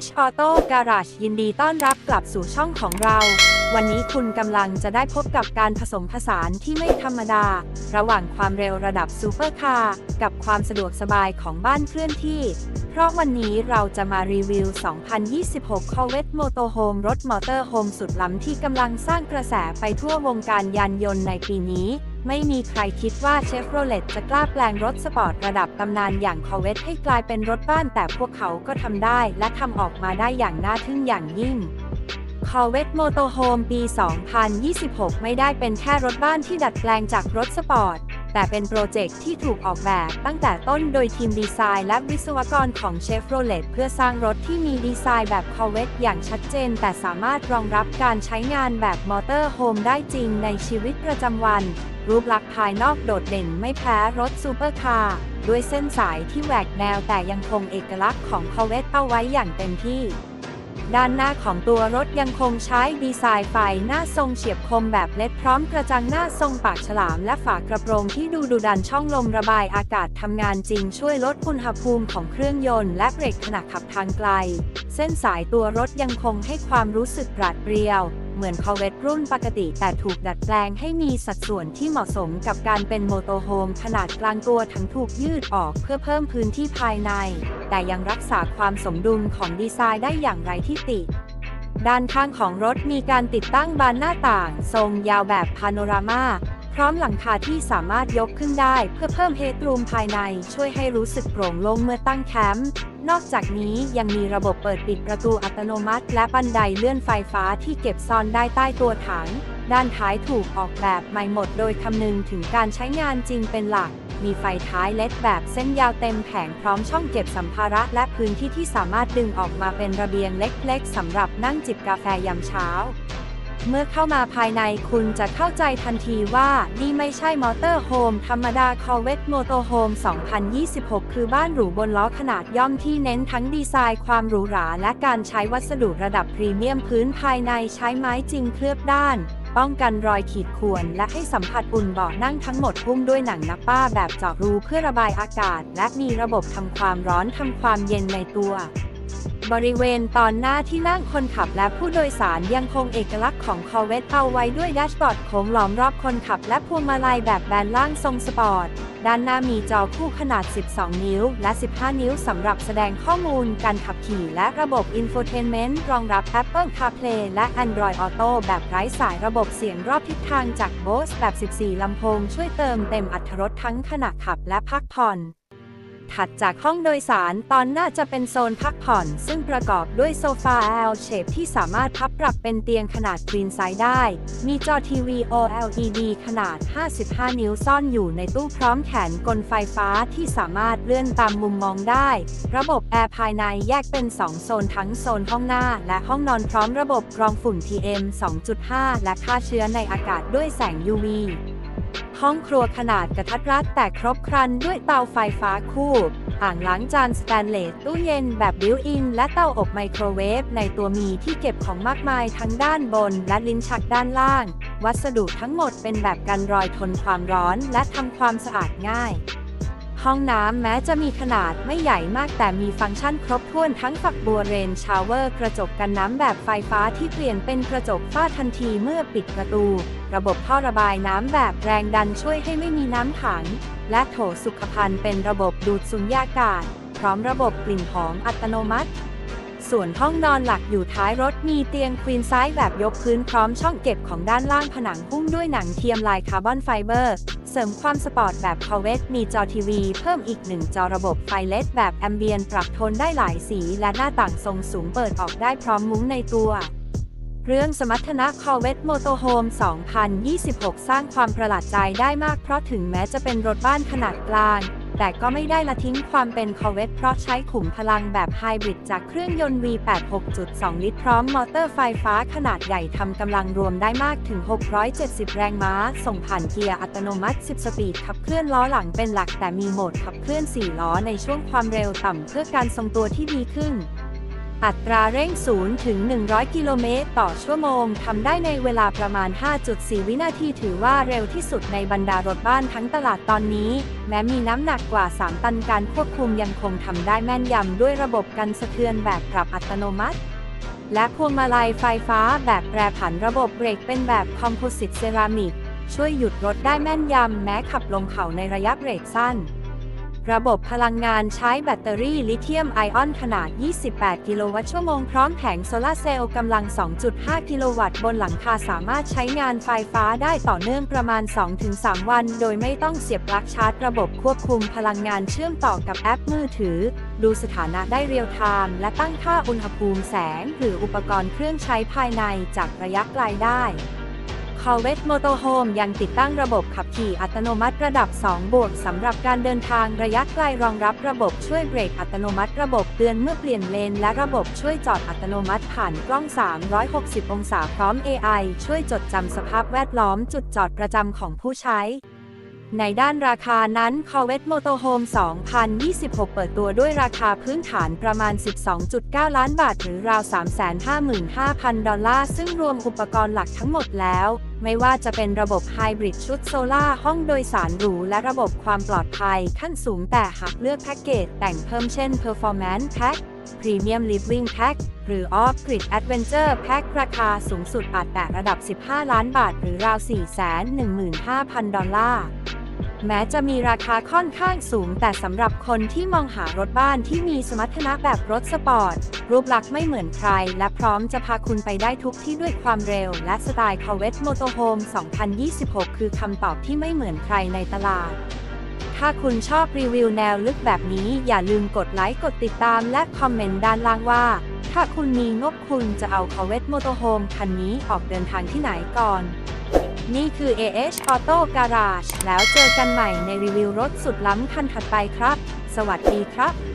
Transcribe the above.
H Auto Garage ยินดีต้อนรับกลับสู่ช่องของเรา วันนี้คุณกำลังจะได้พบกับการผสมผสานที่ไม่ธรรมดา ระหว่างความเร็วระดับซูเปอร์คาร์กับความสะดวกสบายของบ้านเคลื่อนที่ เพราะวันนี้เราจะมารีวิว 2026 Corvette Motorhome รถมอเตอร์โฮมสุดล้ำที่กำลังสร้างกระแสไปทั่ววงการยานยนต์ในปีนี้ ไม่มีใครคิดว่าเชฟโรเลตจะกล้าแปลงรถสปอร์ตระดับตำนานอย่างคอเวตให้กลายเป็นรถบ้านแต่พวกเขาก็ทำได้และทำออกมาได้อย่างน่าทึ่งอย่างยิ่งคอเวตโมโตโฮมปี 2026 ไม่ได้เป็นแค่รถบ้านที่ดัดแปลงจากรถสปอร์ต แต่เป็นโปรเจกต์ที่ถูกออกแบบตั้งแต่ต้นโดยทีมดีไซน์และวิศวกรของ Chevrolet เพื่อสร้างรถที่มีดีไซน์แบบ Corvette อย่างชัดเจน แต่สามารถรองรับการใช้งานแบบมอเตอร์โฮมได้จริงในชีวิตประจำวัน รูปลักษณ์ภายนอกโดดเด่นไม่แพ้รถซูเปอร์คาร์ด้วยเส้นสายที่แหวกแนวแต่ยังคงเอกลักษณ์ของ Corvette เอาไว้อย่างเต็มที่ ด้านหน้าของตัวรถยังคงใช้ดีไซน์ไฟหน้าทรงเฉียบคมแบบเล็ดพร้อมกระจังหน้าทรงปากฉลามและฝากระโปรงที่ดูดุดันช่องลมระบายอากาศทำงานจริงช่วยลดอุณหภูมิของเครื่องยนต์และเบรกขณะขับทางไกล เส้นสายตัวรถยังคงให้ความรู้สึกปราดเปรียว เหมือนคอเวตรุ่นปกติ แต่ถูกดัดแปลงให้มีสัดส่วนที่เหมาะสมกับการเป็นโมโตโฮมขนาดกลางตัวทั้งถูกยืดออกเพื่อเพิ่มพื้นที่ภายใน แต่ยังรักษาความสมดุลของดีไซน์ได้อย่างไรที่ติ ด้านข้างของรถมีการติดตั้งบานหน้าต่าง ทรงยาวแบบพาโนรามา พร้อมหลังคาที่สามารถยกขึ้นได้เพื่อเพิ่มเฮดรูมภายในช่วยให้รู้สึกโปร่งโล่งเมื่อตั้งแคมป์ นอกจากนี้ยังมีระบบเปิดปิดประตูอัตโนมัติ และบันไดเลื่อนไฟฟ้าที่เก็บซ่อนได้ใต้ตัวถัง ด้านท้ายถูกออกแบบใหม่หมดโดยคำนึงถึงการใช้งานจริงเป็นหลัก มีไฟท้ายเล็ดแบบเส้นยาวเต็มแผงพร้อมช่องเก็บสัมภาระ และพื้นที่ที่สามารถดึงออกมาเป็นระเบียงเล็กๆสำหรับนั่งจิบกาแฟยามเช้า เมื่อเข้ามาภายในคุณจะเข้าใจทันทีว่านี่ไม่ใช่มอเตอร์โฮมธรรมดา Corvette Motorhome 2026 คือบ้านหรูบนล้อขนาดย่อมที่เน้นทั้งดีไซน์ความหรูหรา และการใช้วัสดุระดับพรีเมียมพื้นภายในใช้ไม้จริงเคลือบด้านป้องกันรอยขีดข่วน และให้สัมผัสอุ่นเบาะนั่งทั้งหมดหุ้มด้วยหนังนับป้าแบบเจาะรูเพื่อระบายอากาศ และมีระบบทำความร้อนทำความเย็นในตัว บริเวณตอนหน้าที่นั่งคนขับและผู้โดยสารยังคงเอกลักษณ์ของ Corvette เอาไว้ด้วยแดชบอร์ดโค้งล้อมรอบคนขับและพวงมาลัยแบบแบนล่างทรงสปอร์ต ด้านหน้ามีจอคู่ขนาด 12 นิ้ว และ 15 นิ้วสำหรับแสดงข้อมูลการขับขี่และระบบ Infotainment รองรับ Apple CarPlay และ Android Auto แบบไร้สายระบบเสียงรอบทิศทางจาก Bose แบบ 14 ลำโพงช่วยเติมเต็มอรรถรสทั้งขณะขับและพักผ่อน ถัดจากห้องโดยสารตอนหน้าจะเป็นโซนพักผ่อน ซึ่งประกอบด้วยโซฟา L shape ที่สามารถพับปรับเป็นเตียงขนาด Queen size ได้ มีจอทีวี OLED ขนาด 55 นิ้วซ่อนอยู่ในตู้พร้อมแขนกลไฟฟ้าที่สามารถเลื่อนตามมุมมองได้ ระบบแอร์ภายในแยกเป็น 2 โซนทั้งโซนห้องหน้า และห้องนอนพร้อมระบบกรองฝุ่น PM 2.5 และฆ่าเชื้อในอากาศด้วยแสง UV ห้องครัวขนาดกระทัดรัดแต่ครบครันด้วยเตาไฟฟ้าคู่อ่างล้างจานสแตนเลสตู้เย็นแบบบิวอิน และเตาอบไมโครเวฟในตัวมีที่เก็บของมากมายทั้งด้านบนและลิ้นชักด้านล่าง วัสดุทั้งหมดเป็นแบบกันรอยทนความร้อนและทำความสะอาดง่าย ห้องน้ำแม้จะมีขนาดไม่ใหญ่มากแต่มีฟังก์ชันครบถ้วนทั้งฝักบัวเรนชาวเวอร์กระจกกันน้ำแบบไฟฟ้าที่เปลี่ยนเป็นกระจกฝ้าทันทีเมื่อปิดประตู ระบบท่อระบายน้ำแบบแรงดันช่วยให้ไม่มีน้ำขัง และโถสุขภัณฑ์เป็นระบบดูดสุญญากาศ พร้อมระบบกลิ่นหอมอัตโนมัติ ส่วนห้องนอนหลักอยู่ท้ายรถมีเตียงควีนไซส์แบบยกพื้นพร้อมช่องเก็บของด้านล่างผนังหุ้มด้วยหนังเทียมลายคาร์บอนไฟเบอร์ เสริมความสปอร์ตแบบ c o v e t มีจอทีวี เพิ่มอีกหนึ่งจอระบบไฟเลดแบบแอมเบียนปรับโทนได้หลายสี และหน้าต่างทรงสูงเปิดออกได้พร้อมมุ้งในตัวเรื่องสมรรถนะ Corvette Motorhome 2026 สร้างความประหลาดใจได้มากเพราะถึงแม้จะเป็นรถบ้านขนาดกลาง แต่ก็ไม่ได้ละทิ้งความเป็น Corvette เพราะใช้ขุมพลังแบบไฮบริดจากเครื่องยนต์ V8 6.2 ลิตรพร้อมมอเตอร์ไฟฟ้าขนาดใหญ่ทำกำลังรวมได้มากถึง 670 แรงม้า ส่งผ่านเกียร์อัตโนมัติ 10 สปีดขับเคลื่อนล้อหลังเป็นหลักแต่มีโหมดขับเคลื่อน 4 ล้อในช่วงความเร็วต่ำเพื่อการทรงตัวที่ดีขึ้น อัตราเร่ง 0 ถึง 100 กิโลเมตร ต่อชั่วโมง ทำได้ในเวลาประมาณ 5.4 วินาที ถือว่าเร็วที่สุดในบรรดารถบ้านทั้งตลาดตอนนี้ แม้มีน้ำหนักกว่า 3 ตันการควบคุมยังคงทำได้แม่นยำด้วยระบบกันสะเทือนแบบปรับอัตโนมัติ และพวงมาลัยไฟฟ้าแบบแปรผันระบบเบรกเป็นแบบคอมโพสิตเซรามิก ช่วยหยุดรถได้แม่นยำแม้ขับลงเขาในระยะเบรกสั้น ระบบพลังงานใช้แบตเตอรี่ลิเธียมไอออนขนาด 28 กิโลวัตต์ชั่วโมงพร้อมแผงโซลาร์เซลล์กำลัง 2.5 กิโลวัตต์บนหลังคาสามารถใช้งานไฟฟ้าได้ต่อเนื่องประมาณ 2-3 วัน โดยไม่ต้องเสียบปลั๊กชาร์จระบบควบคุมพลังงานเชื่อมต่อกับแอปมือถือ ดูสถานะได้เรียลไทม์และตั้งค่าอุณหภูมิแสง หรืออุปกรณ์เครื่องใช้ภายในจากระยะไกลได้ c o r v e t Motorhome ยังติดตั้งระบบขับขี่อัตโนมัติระดับ 2 บวกสำหรับการเดินทางระยะไกลรองรับระบบช่วยเบรกอัตโนมัติระบบเตือนเมื่อเปลี่ยนเลน และระบบช่วยจอดอัตโนมัติผ่านกล้อง 360 องศาพร้อม AI ช่วยจดจำสภาพแวดล้อมจุดจอดประจำของผู้ใช้ ในด้านราคานั้น c o r v e t Motorhome 2026 เปิดตัวด้วยราคาพื้นฐานประมาณ 12.9 ล้านบาท หรือราว 355,000 ดอลลาร์ ซึ่งรวมอุปกรณ์หลักทั้งหมดแล้ว ไม่ว่าจะเป็นระบบไฮบริดชุดโซล่าห้องโดยสารหรู และระบบความปลอดภัยขั้นสูงแต่หากเลือกแพ็กเกจแต่งเพิ่มเช่น Performance Pack Premium Living Pack หรือ Off Grid Adventure Pack ราคาสูงสุดอาจแตะระดับ 15 ล้านบาท หรือราว 415,000 ดอลลาร์ แม้จะมีราคาค่อนข้างสูง แต่สำหรับคนที่มองหารถบ้านที่มีสมรรถนะแบบรถสปอร์ต รูปลักษณ์ไม่เหมือนใคร และพร้อมจะพาคุณไปได้ทุกที่ด้วยความเร็ว และสไตล์ Corvette Motorhome 2026 คือคำตอบที่ไม่เหมือนใครในตลาด ถ้าคุณชอบรีวิวแนวลึกแบบนี้ อย่าลืมกดไลค์กดติดตามและคอมเมนต์ด้านล่างว่า ถ้าคุณมีงบคุณจะเอา Corvette Motorhome คันนี้ออกเดินทางที่ไหนก่อน นี่คือ AH Auto Garage แล้วเจอกันใหม่ในรีวิวรถสุดล้ำคันถัดไปครับ สวัสดีครับ